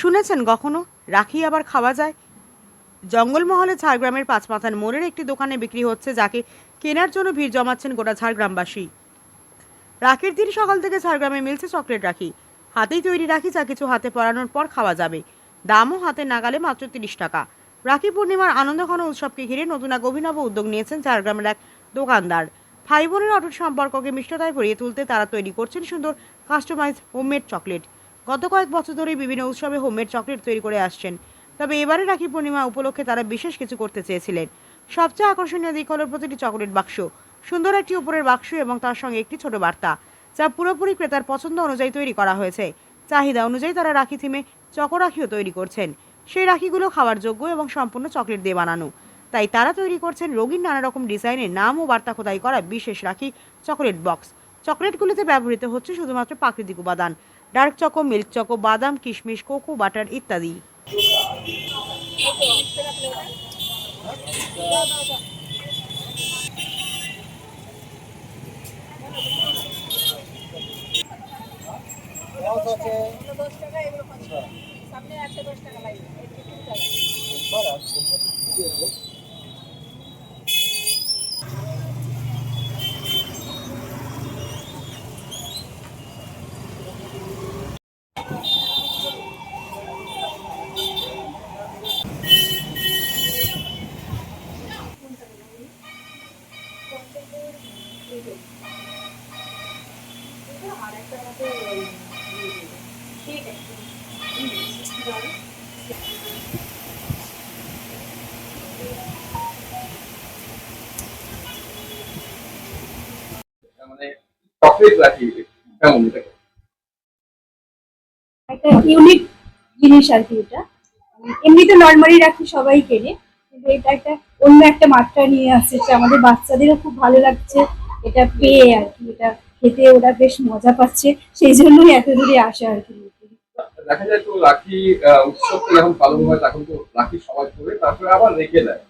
শুনেছেন কখনো? রাখি আবার খাওয়া যায়? জঙ্গলমহলে ঝাড়গ্রামের পাঁচমাথার মোড়ের একটি দোকানে বিক্রি হচ্ছে যাকে কেনার জন্য ভিড় জমাচ্ছেন গোটা ঝাড়গ্রামবাসী। রাখির দিন সকাল থেকে ঝাড়গ্রামে মিলছে চকলেট রাখি। হাতেই তৈরি রাখি যা কিছু হাতে পরানোর পর খাওয়া যাবে। দামও হাতে নাগালে মাত্র তিরিশ টাকা। রাখি পূর্ণিমার আনন্দঘন উৎসবকে ঘিরে নতুন এক অভিনব উদ্যোগ নিয়েছেন ঝাড়গ্রামের এক দোকানদার। ভাই বোনের অটুট সম্পর্ককে মিষ্টতায় ভরিয়ে তুলতে তারা তৈরি করছেন সুন্দর কাস্টমাইজ হোমমেড চকলেট গত কয়েক বছর ধরেই বিভিন্ন উৎসবে হোমমেড চকলেট তৈরি করে আসছেন। তবে এবারে রাখি পূর্ণিমা উপলক্ষে তারা বিশেষ কিছু করতে চেয়েছিলেন। সবচেয়ে আকর্ষণীয় দিক হলো প্রতিটি চকলেট বাক্স। সুন্দর একটি উপরের বাক্স এবং তার সঙ্গে একটি ছোট বার্তা, যা পুরোপুরি ক্রেতার পছন্দ অনুযায়ী তৈরি করা হয়েছে। চাহিদা অনুযায়ী তারা রাখি থিমে চকরাখিও তৈরি করছেন। সেই রাখিগুলো খাওয়ার যোগ্য এবং সম্পূর্ণ চকলেট দিয়ে বানানো। তাই তারা তৈরি করছেন রঙিন নানা রকম ডিজাইনের নাম ও বার্তা খোদাই করা বিশেষ রাখি চকলেট বক্স। চকলেটগুলিতে ব্যবহৃত হচ্ছে শুধুমাত্র প্রাকৃতিক উপাদান। ডার্ক চকো মিল্ক চকো বাদাম কিশমিশ কোকো বাটার ইত্যাদি। একটা ইউনিক জিনিস আর কি এটা। এমনিতে নর্মালি রাখি সবাই কেনে কিন্তু এটা একটা অন্য একটা মাত্রা নিয়ে আসছে। আমাদের বাচ্চাদেরও খুব ভালো লাগছে। এটা পেয়ে আর কি এটা খেতে ওরা বেশ মজা পাচ্ছে। সেই জন্যই এত দূরে আসে আর কি। দেখা যায় তো রাখি আহ, যখন পালন হয় তখন তো রাখি সবাই করে তারপরে আবার রেখে দেয়।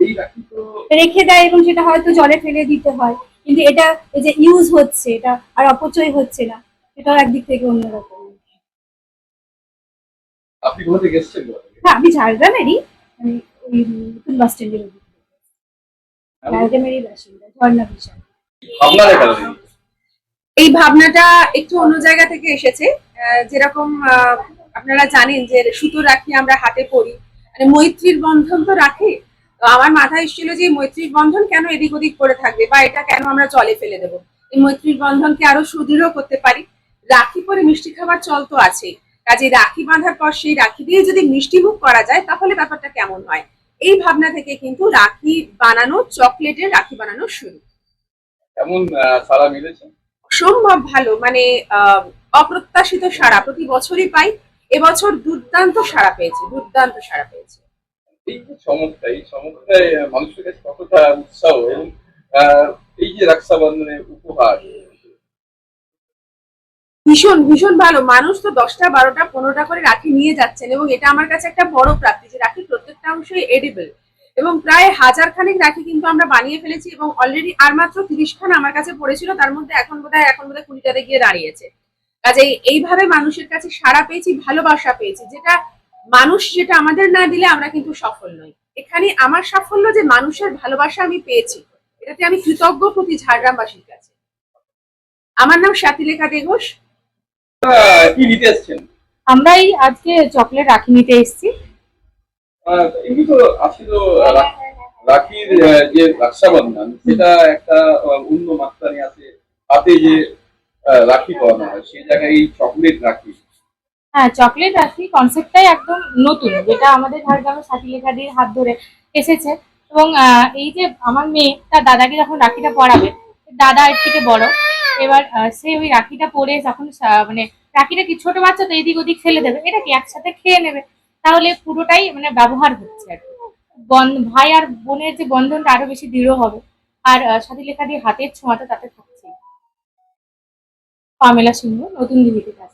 এই রাখি তো রেখে দেয় এবং সেটা হয়তো জলে ফেলে দিতে হয়। কিন্তু এটা এই যে ইউজ হচ্ছে এটা আর অপচয় হচ্ছে না। সেটাও একদিক থেকে অন্যরকম। আপনি কোথা থেকে এসেছেন হ্যাঁ আমি ঝাড়গ্রামেরই। নতুন বাস স্ট্যান্ডের। বাসিন্দা ঝর্ণা বিশাল এই ভাবনাটা একটু অন্য জায়গা থেকে এসেছে। যেরকম আপনারা জানেন যে সুতো রাখি আমরা হাতে পরি। মানে মৈত্রীর বন্ধন তো রাখি। তো আমার মাথায় এসেছিল যে মৈত্রীর বন্ধন কেন এদিক ওদিক করে থাকবে বা এটা কেন আমরা জলে ফেলে দেবো? এই মৈত্রীর বন্ধনকে আরও সুদৃঢ় করতে পারি। রাখি পরে মিষ্টি খাবার চল তো আছেই। কাজে রাখি বাঁধার পর সেই রাখি দিয়ে যদি মিষ্টি মুখ করা যায় তাহলে ব্যাপারটা কেমন হয়? এই ভাবনা থেকে কিন্তু রাখি বানানো চকলেটের রাখি বানানো শুরু। কেমন সারা মিলেছে? অসম্ভব ভালো মানে অপ্রত্যাশিত সাড়া প্রতি বছরই পাই। এবছর দুর্দান্ত সাড়া পেয়েছে দুর্দান্ত সাড়া পেয়েছে। এই যে চমকটা এই চমকটায় আহ, মানুষের কাছে কতটা উৎসাহ এবং এই যে রক্ষাবন্ধনের উপহার। ভীষণ ভীষণ ভালো। মানুষ তো দশটা বারোটা পনেরোটা করে রাখি নিয়ে যাচ্ছেন এবং এটা আমার কাছে একটা বড় প্রাপ্তি যে রাখি অংশই এডিবল এবং প্রায় হাজার খানেক রাখি কিন্তু আমরা বানিয়ে ফেলেছি এবং অলরেডি আর মাত্র তিরিশ খান আমার কাছে পড়েছিল তার মধ্যে এখন বোধহয় এখন বোধহয় কুড়িটাতে গিয়ে দাঁড়িয়েছে। কাজেই এইভাবে মানুষের কাছে সাড়া পেয়েছি ভালোবাসা পেয়েছি যেটা মানুষ যেটা আমাদের না দিলে আমরা কিন্তু সফল নই। এখানে আমার সাফল্য যে মানুষের ভালোবাসা আমি পেয়েছি এটাতে আমি কৃতজ্ঞ প্রতি ঝাড়গ্রামবাসীর কাছে। আমার নাম স্বাতিলেখা দে ঘোষ নিতে আমরাই আজকে চকলেট রাখি নিতে এসেছি। এমনি তো আজকে তো রাখির যে রক্ষাবন্ধন সেটা একটা অন্য মাত্রা নিয়ে আছে। হাতে যে রাখি পরানো হয় সেই জায়গায় এই চকলেট রাখি। হ্যাঁ চকলেট রাখি কনসেপ্টটাই একদম নতুন যেটা আমাদের ঝাড়গ্রামের সাথীলেখাদির হাত ধরে এসেছে। এবং আহ, এই যে আমার মেয়ে তার দাদাকে যখন রাখিটা পরাবে দাদা এর থেকে বড় এবার আহ, সে ওই রাখিটা পরে যখন মানে রাখিটা কি ছোট বাচ্চা তো এদিক ওদিক ফেলে দেবে। এটা কি একসাথে খেয়ে নেবে? তাহলে পুরোটাই মানে ব্যবহার হচ্ছে আর ভাই আর বোনের যে বন্ধনটা আরও বেশি দৃঢ় হবে। আর সাথী লেখা দিয়ে হাতের ছোঁয়াটা তাতে থাকছে পামেলা সিংহ, নতুন দিল্লিতে কাজ